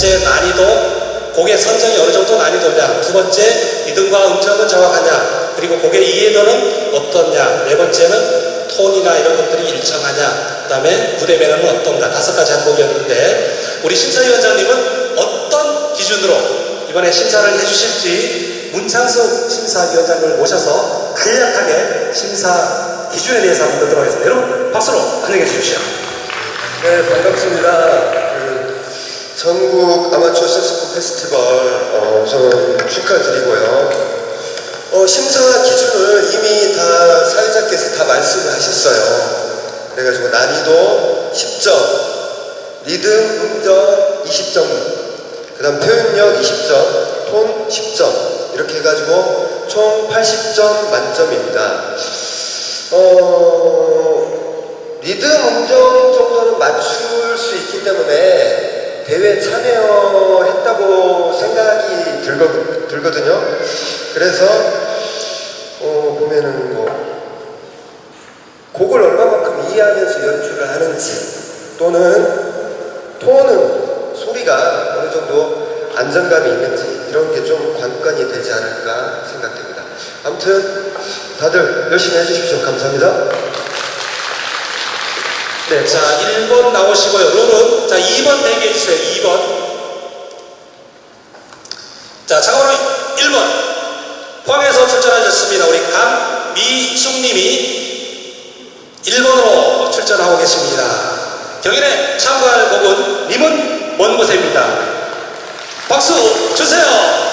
번째 난이도 곡의 선정이 어느 정도 난이도냐 두 번째 리듬과 음정은 정확하냐 그리고 곡의 이해도는 어떻냐 네 번째는 톤이나 이런 것들이 일정하냐 그 다음에 무대 매너는 어떤가 다섯 가지 항목이었는데 우리 심사위원장님은 어떤 기준으로 이번에 심사를 해주실지 문창석 심사위원장을 모셔서 간략하게 심사 기준에 대해서 한번 듣도록 하겠습니다. 여러분 박수로 환영해 주십시오. 네, 반갑습니다. 그 전국 아마추어 색소폰 페스티벌 어, 우선 축하드리고요. 어, 심사 기준을 이미 다 사회자께서 다 말씀을 하셨어요. 그래가지고 난이도 10점, 리듬, 음정 20점, 그 다음 표현력 20점, 톤 10점, 이렇게 해가지고 총 80점 만점입니다. 어, 리듬 음정 때문에 대회 참여했다고 생각이 들거, 들거든요. 그래서 어, 보면은 뭐 곡을 얼마만큼 이해하면서 연주를 하는지 또는 톤은 소리가 어느 정도 안정감이 있는지 이런 게 좀 관건이 되지 않을까 생각됩니다. 아무튼 다들 열심히 해주십시오. 감사합니다. 네, 자 1번 나오시고요. 룰은 자 2번 대기해 주세요. 2번. 자 참고로 1번 포항에서 출전하셨습니다. 우리 감미숙님이 1번으로 출전하고 계십니다. 경연에 참가할 곡은 님은 먼 곳에입니다. 박수 주세요.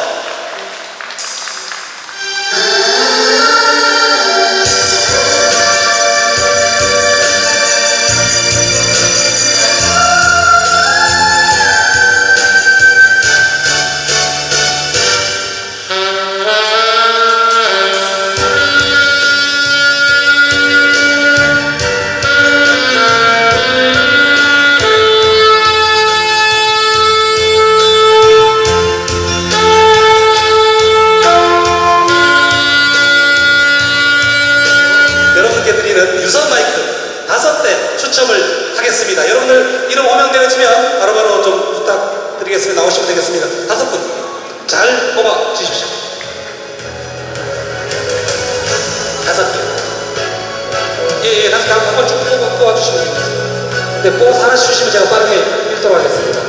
네, 뽑아서 하나씩 주시면 제가 빠르게 읽도록 하겠습니다.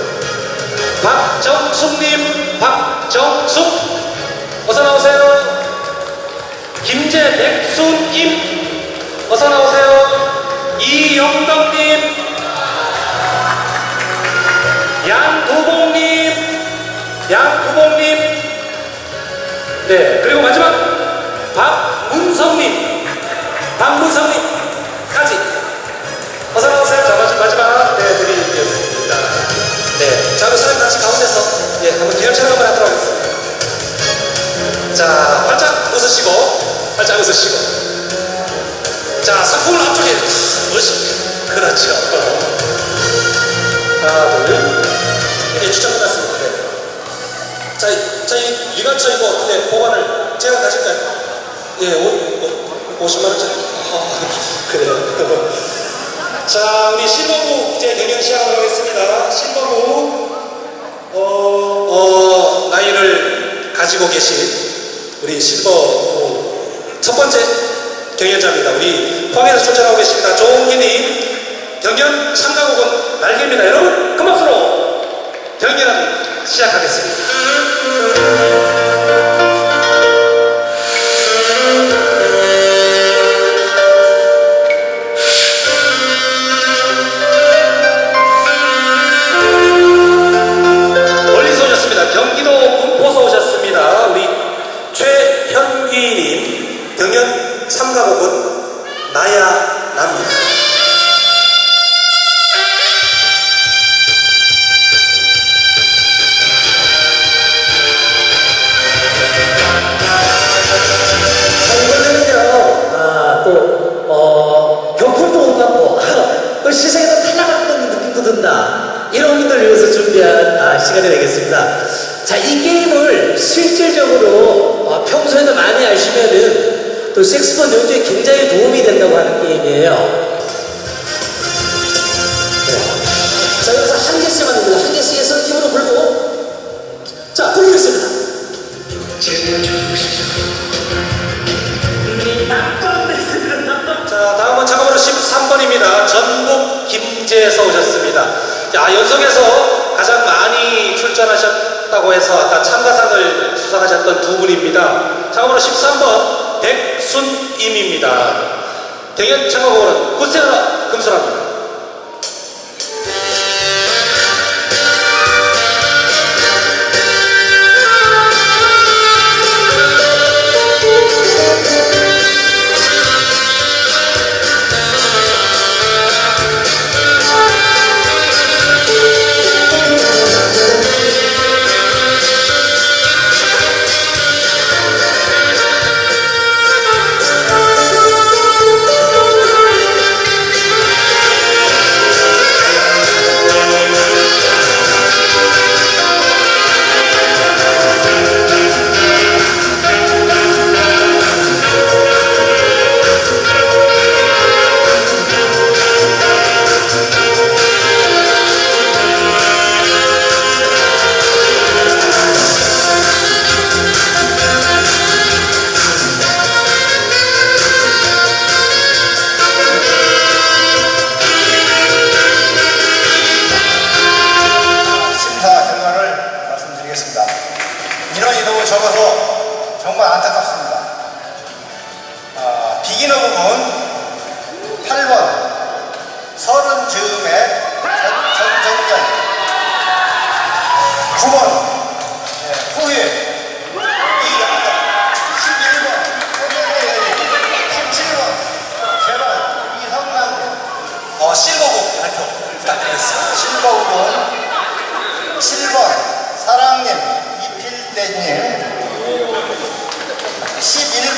박정숙님, 박정숙, 어서 나오세요. 김재백순님 어서 나오세요. 이영덕님, 양구봉님, 양구봉님, 네 그리고 마지막 박문성님, 박문성님 활짝 웃으시고, 활짝 웃으시고. 자, 상품을 앞쪽에 으시. 그렇죠. 하나, 둘. 이제 추천 끝났습니다. 네. 자, 저희 유관처 이거 네, 보관을 제가 가실까요? 예, 오, 오, 50만원짜리. 아, 그래요. 자, 우리 실버부 이제 경영 시작하도록 하겠습니다. 실버부, 어, 어, 나이를 가지고 계신 우리 실버 첫 번째 경연자입니다. 우리 포항에서 출전하고 계십니다. 조홍기님 경연 참가곡은 날개입니다. 여러분 큰 박수로 경연 시작하겠습니다. 남입니다. 자, 이번에는요, 아, 또, 어, 경품도 못 받고, 또 시세에서 같은 느낌도 든다. 이런 분들 위해서 준비한 아, 시간이 되겠습니다. 자, 이 게임을 실질적으로 어, 평소에도 많이 하시면은 또 색스폰 연주에 굉장히 도움이 된다고 하는 게 얘기예요. 네. 자, 여기서 한 개씩만 됩니다. 한 개씩 해서 힘으로 불고 자, 불리겠습니다. 자, 다음은 작업으로 13번입니다. 전북 김제에서 오셨습니다. 자, 연속에서 가장 많이 출전하셨다고 해서 아까 참가상을 수상하셨던 두 분입니다. 작업으로 13번 100 백순임입니다. 대결 참가번호는 구세라 금수랍니다. 드리겠습니다. 인원이 너무 적어서 정말 안타깝습니다. 아, 비기너 부분 8번 서른 즈음의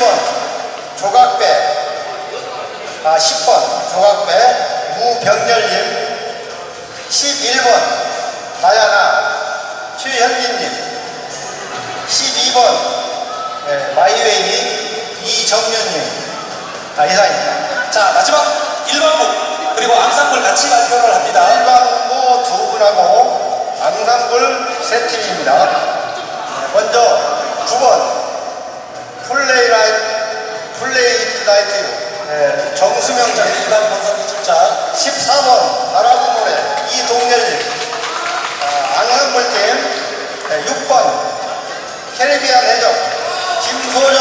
11번 조각배. 아 10번 조각배. 무병렬님. 11번 다야나. 최현진님. 12번 네, 마이웨이 이정윤님. 아 이상입니다. 자 마지막 1번부 그리고 앙상블 같이 발표를 합니다. 일반부 두 분하고 앙상블 세 팀입니다. 네, 먼저 9번 일반 본선 기출자 14번 바라보 노래 이동열님 네, 6번 캐리비안 해적 김소정의